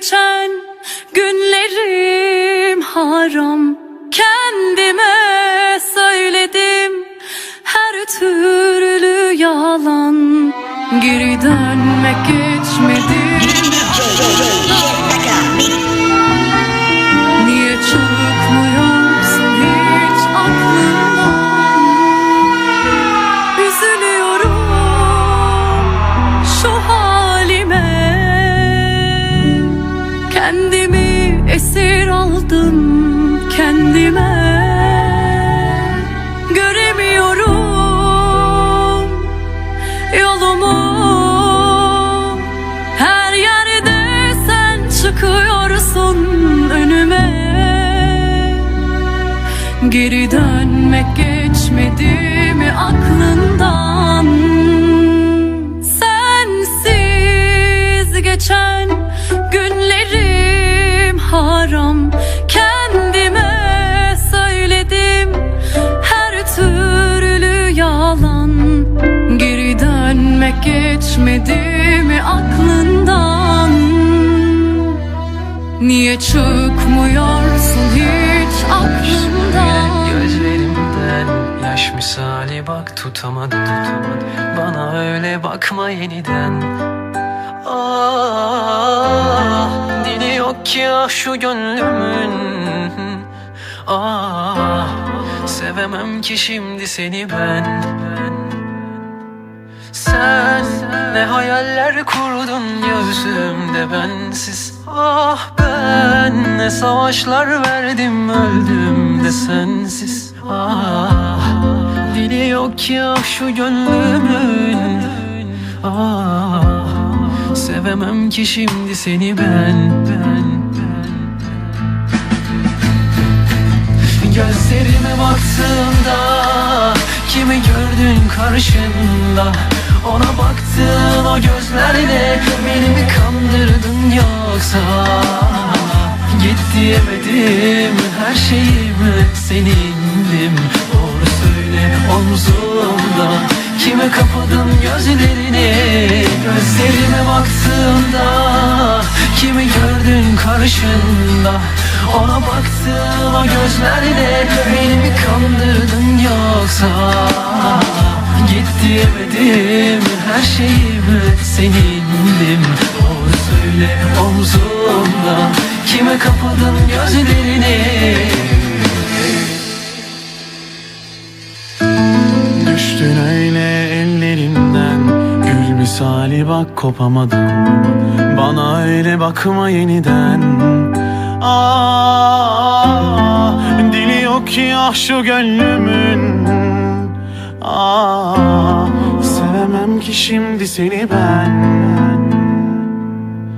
geçen günlerim haram. Kendime söyledim her türlü yalan. Geri dönmek geçmedi esir aldım kendime. Göremiyorum yolumu. Her yerde sen çıkıyorsun önüme. Geri dönmek geçmedi geçmedi mi aklından? Niye çıkmıyorsun hiç aklımdan Gözlerimden yaş misali bak tutamadım. Bana öyle bakma yeniden. Ah dili yok ki ah şu gönlümün. Ah sevemem ki şimdi seni ben. Sen ne hayaller kurdun gözümde bensiz. Ah ben ne savaşlar verdim öldüm de sensiz. Ah dili yok ah şu gönlümün. Ah sevemem ki şimdi seni ben ben. Gözlerime baktığımda Kimi gördün karşında Ona baktığın o gözlerle Beni mi kandırdın yoksa? Git diyemedim her şeyime senindim. Doğru söyle omzumda Kime kapadın gözlerini? Gözlerime baktığımda Kimi gördün karşında? Ona baktığın o gözlerle Beni mi kandırdın yoksa diyemedim her şeyime senindim. Doğru söyle omzumda Kime kapadın gözlerini? Düştün öyle ellerimden Gül misali bak kopamadım. Bana öyle bakma yeniden. Ah Dili yok ki ah şu gönlümün. Ah Sevemem ki şimdi seni ben.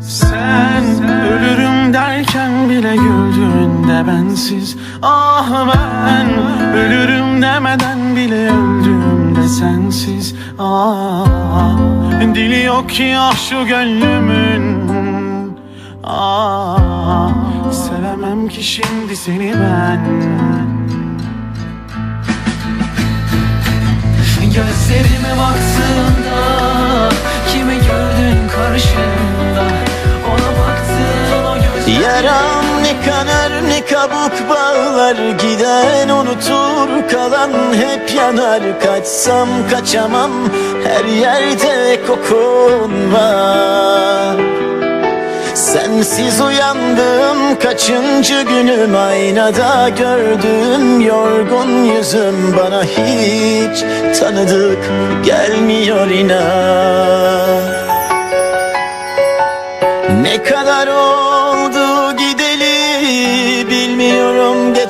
Sen ölürüm derken bile güldün de bensiz. Ah ben ölürüm demeden bile öldüm de sensiz. Ah dili yok ki ah şu gönlümün. Ah sevemem ki şimdi seni ben Gözlerime baktığında Kimi gördün karşında Ona baktığın o gözlerine Yaram ne kanar ne kabuk bağlar. Giden unutur kalan hep yanar. Kaçsam kaçamam her yerde kokun var Sensiz uyandım kaçıncı günüm? Aynada gördüm yorgun yüzüm Bana hiç tanıdık gelmiyor inan. Ne kadar oldu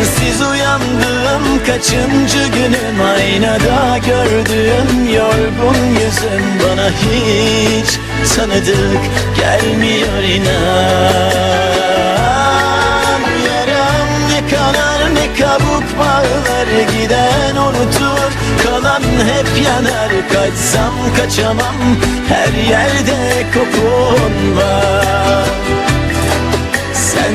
Sensiz uyandığım kaçıncı günüm? Aynada gördüğüm yorgun yüzüm. Bana hiç tanıdık gelmiyor inan. Yaram ne kanar ne kabuk bağlar Giden unutur. Kalan hep yanar Kaçsam kaçamam. Her yerde kokun var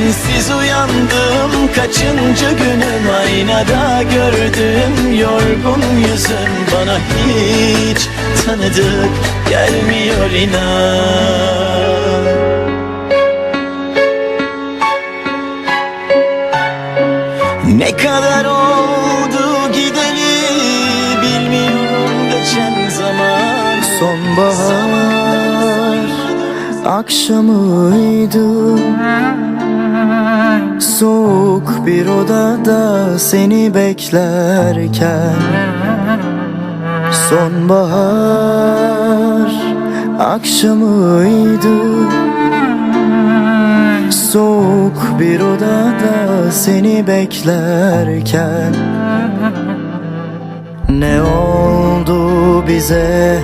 Sensiz uyandım kaçıncı günüm? Aynada gördüğüm yorgun yüzüm. Bana hiç tanıdık gelmiyor inan. Ne kadar oldu gideli bilmiyorum geçen zaman. Sonbahar akşamıydı Soğuk bir odada seni beklerken Sonbahar akşamıydı. Soğuk bir odada seni beklerken ne oldu bize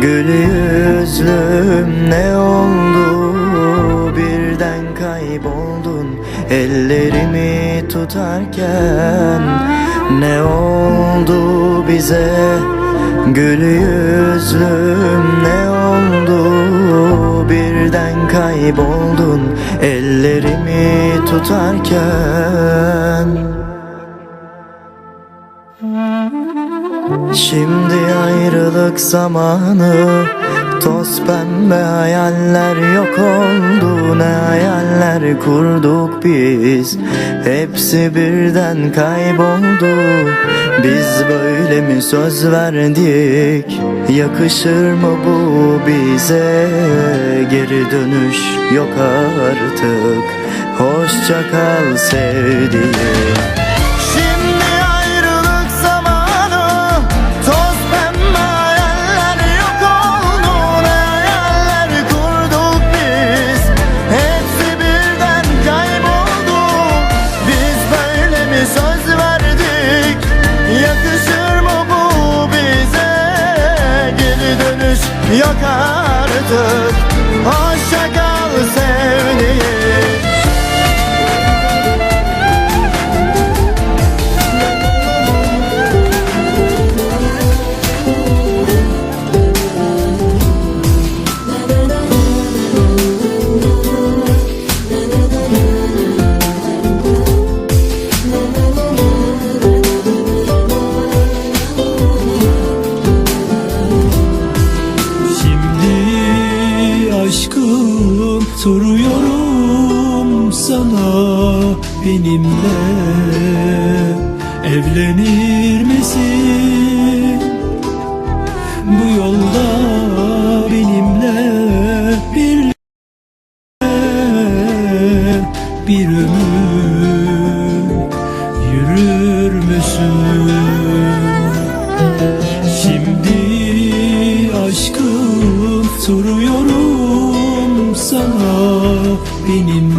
Gül yüzlüm ne oldu ellerimi tutarken Ne oldu bize? Gül yüzlüm ne oldu? Birden kayboldun ellerimi tutarken. Şimdi ayrılık zamanı Toz pembe hayaller yok oldu Ne hayaller kurduk biz? Hepsi birden kayboldu Biz böyle mi söz verdik? Yakışır mı bu bize? Geri dönüş yok artık Hoşça kal sevdiğim artık aşkım soruyorum sana benimle evlenir misin? Bu yolda benimle birlikte bir ömür yürür müsün? Şimdi aşkım soruyorum benimle